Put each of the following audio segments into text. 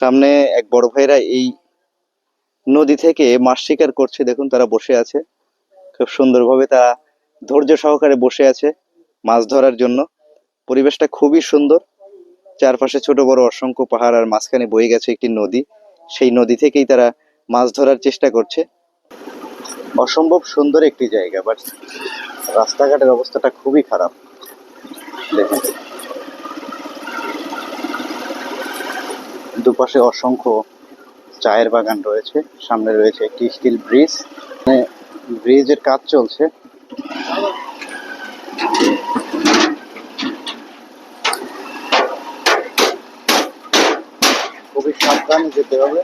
সামনে এক বড় ভাইরা এই নদী থেকে মাছ শিকার করছে। দেখুন, তারা বসে আছে। খুব সুন্দরভাবে তারা ধৈর্য সহকারে বসে আছে মাছ ধরার জন্য। পরিবেশটা খুবই সুন্দর। চারপাশে ছোট বড় অসংখ্য পাহাড় আর মাঝখানে বয়ে গেছে একটি নদী। সেই নদী থেকেই তারা মাছ ধরার চেষ্টা করছে। অসম্ভব সুন্দর একটি জায়গা বাট রাস্তাঘাটের অবস্থাটা খুবই খারাপ। দুপাশে অসংখ্য চায়ের বাগান রয়েছে, সামনে রয়েছে একটি স্টিল ব্রিজ। ব্রিজের কাজ চলছে। খুবই সাবধানে যেতে হবে।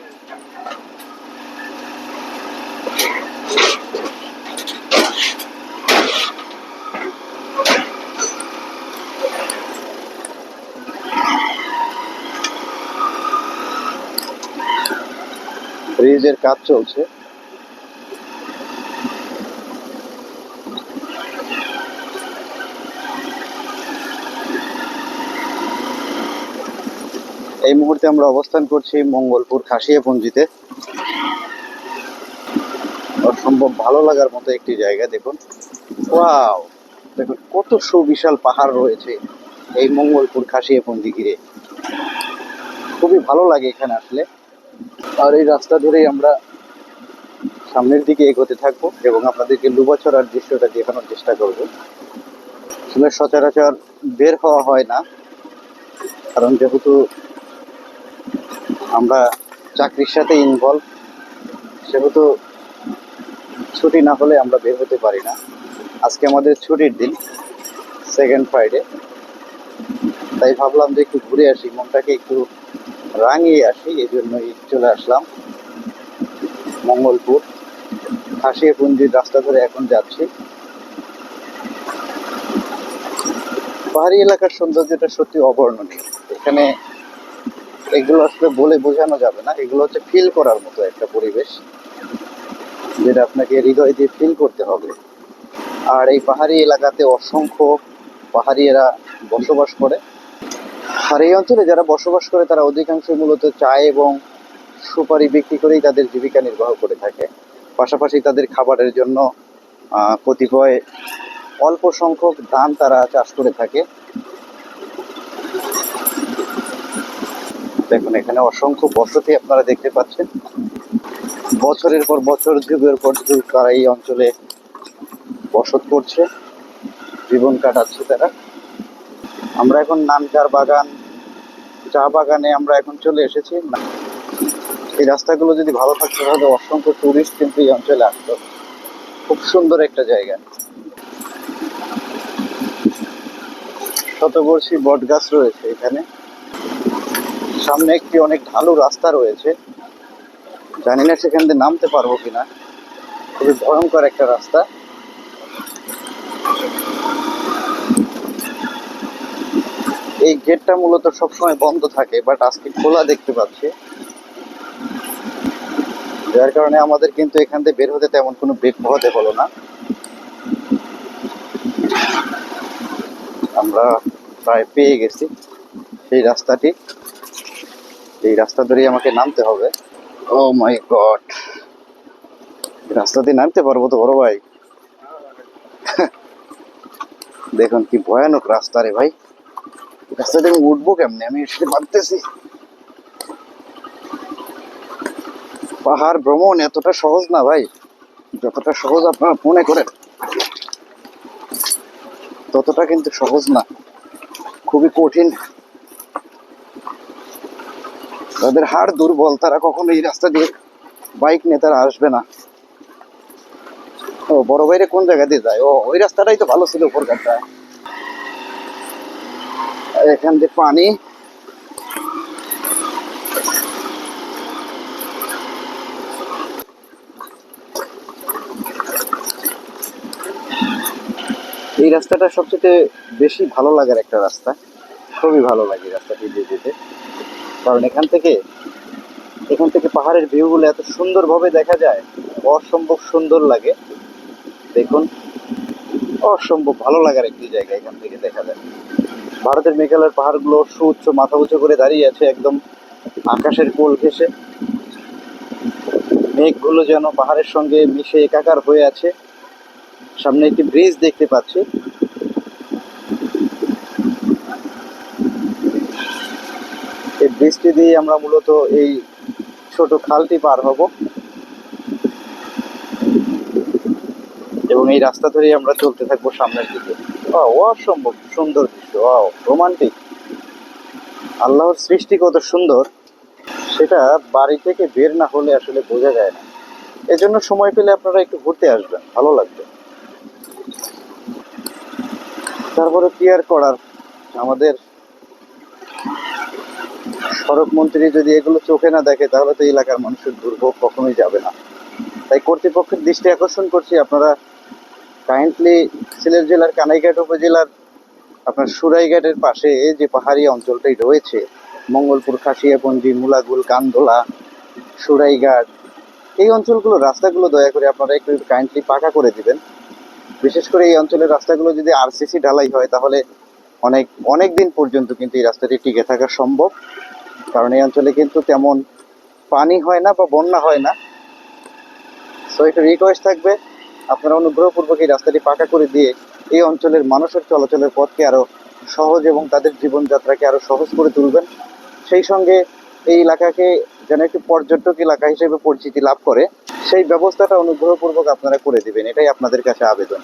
ব্রিজের কাজ চলছে। এই মুহূর্তে আমরা অবস্থান করছি মঙ্গলপুর খাসিয়াপুঞ্জিতে। অসম্ভব ভালো লাগার মতো একটি জায়গা, দেখুন। ওয়াও! দেখুন, কত সুবিশাল পাহাড় রয়েছে এই মঙ্গলপুর খাসিয়াপুঞ্জি ঘিরে। খুবই ভালো লাগে এখানে আসলে। আর এই রাস্তা ধরেই আমরা সামনের দিকে এগোতে থাকব এবং আপনাদেরকে লুবাছড়ার দৃশ্যটা দেখানোর চেষ্টা করব। আসলে সচরাচর বের হওয়া হয় না, কারণ যেহেতু আমরা চাকরির সাথে ইনভলভ সেহেতু ছুটি না হলে আমরা বের হতে পারি না। আজকে আমাদের ছুটির দিন সেকেন্ড ফ্রাইডে তাই ভাবলাম যে একটু ঘুরে আসি, মনটাকে একটু রাঙিয়ে আসি, এই জন্যই চলে আসলাম। মঙ্গলপুর। খাসিয়াপুঞ্জির রাস্তা ধরে এখন যাচ্ছি। পাহাড়ি এলাকার সৌন্দর্যটা সত্যি অবর্ণনীয়। এখানে এগুলো আসলে বলে বোঝানো যাবে না। এগুলো হচ্ছে ফিল করার মতো একটা পরিবেশ, যেটা আপনাকে হৃদয় দিয়ে ফিল করতে হবে। আর এই পাহাড়ি এলাকাতে অসংখ্য পাহাড়িয়েরা বসবাস করে। আর এই অঞ্চলে যারা বসবাস করে, তারা অধিকাংশ মূলত চা এবং সুপারি বিক্রি করেই তাদের জীবিকা নির্বাহ করে থাকে। পাশাপাশি তাদের খাবারের জন্য কতিপয় অল্প সংখ্যক ধান তারা চাষ করে থাকে। দেখুন, এখানে অসংখ্য বসতি আপনারা দেখতে পাচ্ছেন। বছরের পর বছর, যুগের পর যুগ তারা এই অঞ্চলে বসত করছে, জীবন কাটাচ্ছে তারা। আমরা এখন নানকার বাগান চা বাগানে আমরা এখন চলে এসেছি। এই রাস্তাগুলো যদি ভালো থাকতো তাহলে অসংখ্য টুরিস্ট কিন্তু এই অঞ্চলে আসতো। খুব সুন্দর একটা জায়গা। শতবর্ষী বট গাছ রয়েছে এখানে। সামনে একটি অনেক ঢালু রাস্তা রয়েছে। জানি না সেখান দিয়ে নামতে পারব কিনা। খুবই ভয়ঙ্কর একটা রাস্তা। এই গেটটা মূলত সবসময় বন্ধ থাকে বাট আজকে খোলা দেখতে পাচ্ছি। যার কারণে আমাদের কিন্তু এখান থেকে বের হতে তেমন কোনো বেগ পোহাতে হলো না। আমরা প্রায় পেয়ে গেছি সেই রাস্তাটি। এই রাস্তা ধরেই আমাকে নামতে হবে। ও মাই গড রাস্তা দিয়ে নামতে পারব তো বড় ভাই? দেখুন কি ভয়ানক রাস্তা রে ভাই। রাস্তা আমি উঠবো কেমনে? আমি সেটা ভাবতেছি। পাহাড় ভ্রমণ এতটা সহজ না ভাই? যতটা সহজ আপনারা মনে করেন, ততটা কিন্তু সহজ না। খুবই কঠিন। তাদের হাড় দুর্বল, তারা কখনো এই রাস্তা দিয়ে বাইক নিয়ে তারা আসবে না। ও, বড় বাইরে কোন জায়গা দিয়ে যায়? ও, ওই রাস্তাটাই তো ভালো ছিল উপরকারটা। এখান দিয়ে পানি। এই রাস্তাটা সবচেয়ে বেশি ভালো লাগার একটা রাস্তা। খুবই ভালো লাগে রাস্তাটি দিয়ে যেতে। কারণ এখান থেকে এখান থেকে পাহাড়ের ভিউগুলো এত সুন্দরভাবে দেখা যায়, অসম্ভব সুন্দর লাগে। দেখুন, অসম্ভব ভালো লাগার একটি জায়গা এখান থেকে দেখা যায়। ভারতের মেঘালয়ের পাহাড়গুলো সুউচ্চ মাথা উঁচু করে দাঁড়িয়ে আছে একদম আকাশের কোল ঘেসে মেঘগুলো যেন পাহাড়ের সঙ্গে মিশে একাকার হয়ে আছে। সামনে একটি ব্রিজ দেখতে পাচ্ছি। এই ব্রিজটি দিয়ে আমরা মূলত এই ছোট খালটি পার হব। এবং এই রাস্তা ধরেই আমরা চলতে থাকব সামনের দিকে। Wow, অসম্ভব সুন্দর দৃশ্য রোমান্টিক আল্লাহর সৃষ্টি কত সুন্দর সেটা বাড়ি থেকে বের না হলে আসলে বোঝা যায় না। এজন্য সময় পেলে আপনারা একটু ঘুরতে আসবেন ভালো লাগবে। তারপরে কি আর করার? আমাদের সড়ক মন্ত্রী যদি এগুলো চোখে না দেখে তাহলে তো এলাকার মানুষের দুর্ভোগ কখনোই যাবে না। তাই কর্তৃপক্ষের দৃষ্টি আকর্ষণ করছি আপনারা কাইন্ডলি সিলেট জেলার কানাইঘাট উপজেলার আপনার সুরাইঘাটের পাশে যে পাহাড়ি অঞ্চলটাই রয়েছে, মঙ্গলপুর খাসিয়াপঞ্জি মুলাগুল, কান্দোলা, সুরাইঘাট, এই অঞ্চলগুলো, রাস্তাগুলো দয়া করে আপনারা একটু কাইন্ডলি পাকা করে দিবেন। বিশেষ করে এই অঞ্চলের রাস্তাগুলো যদি আরসিসি ঢালাই হয়, তাহলে অনেক অনেক দিন পর্যন্ত কিন্তু এই রাস্তাটি টিকে থাকা সম্ভব। কারণ এই অঞ্চলে কিন্তু তেমন পানি হয় না বা বন্যা হয় না। সো একটু রিকোয়েস্ট থাকবে আপনারা অনুগ্রহপূর্বক এই রাস্তাটি পাকা করে দিয়ে এই অঞ্চলের মানুষের চলাচলের পথকে আরও সহজ এবং তাদের জীবনযাত্রাকে আরও সহজ করে তুলবেন। সেই সঙ্গে এই এলাকাকে যেন একটি পর্যটক এলাকা হিসেবে পরিচিতি লাভ করে, সেই ব্যবস্থাটা অনুগ্রহপূর্বক আপনারা করে দিবেন। এটাই আপনাদের কাছে আবেদন।